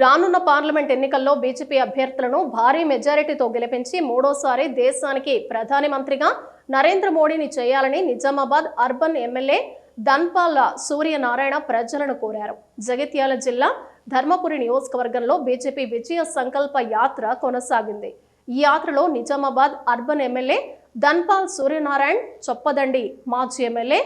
రానున్న పార్లమెంట్ ఎన్నికల్లో బీజేపీ అభ్యర్థులను భారీ మెజారిటీతో గెలిపించి మూడోసారి దేశానికి ప్రధాని మంత్రిగా నరేంద్ర మోడీని చేయాలని నిజామాబాద్ అర్బన్ ఎమ్మెల్యే ధన్పాల సూర్యనారాయణ ప్రజలను కోరారు. జగిత్యాల జిల్లా ధర్మపురి నియోజకవర్గంలో బీజేపీ విజయ సంకల్ప యాత్ర కొనసాగింది. ఈ యాత్రలో నిజామాబాద్ అర్బన్ ఎమ్మెల్యే ధన్పాల్ సూర్యనారాయణ చొప్పదండి మాజీ ఎమ్మెల్యే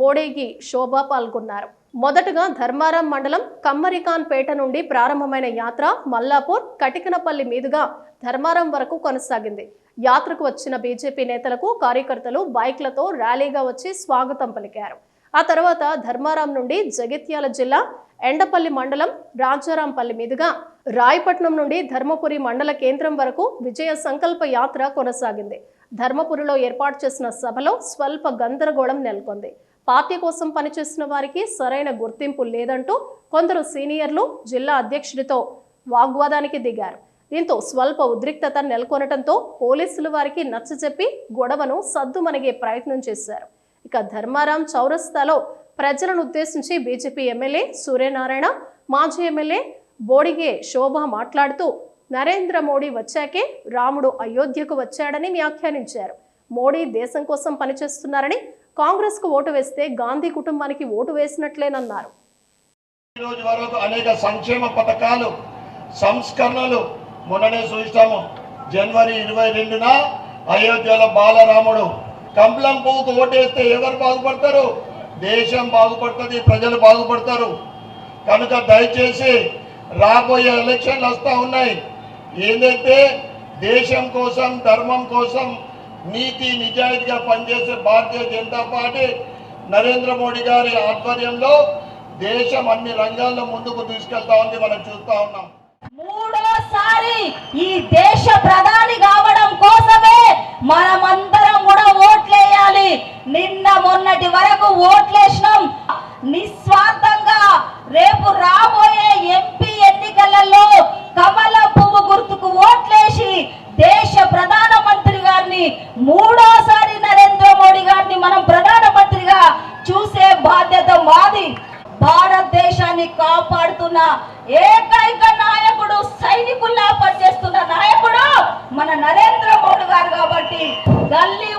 బోడేగి శోభ పాల్గొన్నారు. మొదటగా ధర్మారం మండలం కమ్మరికాన్ పేట నుండి ప్రారంభమైన యాత్ర మల్లాపూర్ కటికనపల్లి మీదుగా ధర్మారం వరకు కొనసాగింది. యాత్రకు వచ్చిన బీజేపీ నేతలకు కార్యకర్తలు బైక్లతో ర్యాలీగా వచ్చి స్వాగతం పలికారు. ఆ తర్వాత ధర్మారం నుండి జగిత్యాల జిల్లా ఎండపల్లి మండలం రాజారాంపల్లి మీదుగా రాయపట్నం నుండి ధర్మపురి మండల కేంద్రం వరకు విజయ సంకల్ప యాత్ర కొనసాగింది. ధర్మపురిలో ఏర్పాటు చేసిన సభలో స్వల్ప గందరగోళం నెలకొంది. పార్టీ కోసం పనిచేస్తున్న వారికి సరైన గుర్తింపు లేదంటూ కొందరు సీనియర్లు జిల్లా అధ్యక్షుడితో వాగ్వాదానికి దిగారు. దీంతో స్వల్ప ఉద్రిక్తత నెలకొనటంతో పోలీసులు వారికి నచ్చజెప్పి గొడవను సద్దుమణిగే ప్రయత్నం చేశారు. ఇక ధర్మారాం చౌరస్తాలో ప్రజలను ఉద్దేశించి బీజేపీ ఎమ్మెల్యే సూర్యనారాయణ మాజీ ఎమ్మెల్యే బోడిగే శోభ మాట్లాడుతూ నరేంద్ర మోడీ వచ్చాకే రాముడు అయోధ్యకు వచ్చాడని వ్యాఖ్యానించారు. మోడీ దేశం కోసం పనిచేస్తున్నారని కాంగ్రెస్కు ఓటు వేస్తే గాంధీ కుటుంబానికి ఓటు వేసినట్లేనన్నారు. ఈ రోజు వరకు అనేక సంక్షేమ పథకాలు సంస్కరణలు మొన్ననే చూస్తాము జనవరి ఇరవై రెండున అయోధ్యలో బాలరాముడు కంప్లం పువ్వుకు ఓటేస్తే ఎవరు బాగుపడతారు? దేశం బాగుపడుతుంది ప్రజలు బాగుపడతారు. కనుక దయచేసి రాబోయే ఎలక్షన్లు వస్తూ ఉన్నాయి. ఏదైతే దేశం కోసం ధర్మం కోసం నీతి నిజాయితీగా పనిచేసే భారతీయ జనతా పార్టీ నరేంద్ర మోడీ గారి ఆధ్వర్యంలో దేశం అన్ని రంగాల్లో ముందుకు తీసుకెళ్తా ఉంది మనం చూస్తా ఉన్నాం. మూడోసారి ఈ దేశ ప్రధాని కావడం కోసమే మనమందరం కూడా ఓట్లేయాలి. నిన్న మొన్నటి వరకు ఓట్లే మాది భారతదేశాన్ని కాపాడుతున్న ఏకైక నాయకుడు సైనికుల్లా పనిచేస్తున్న నాయకుడు మన నరేంద్ర మోడీ గారు కాబట్టి గల్లీ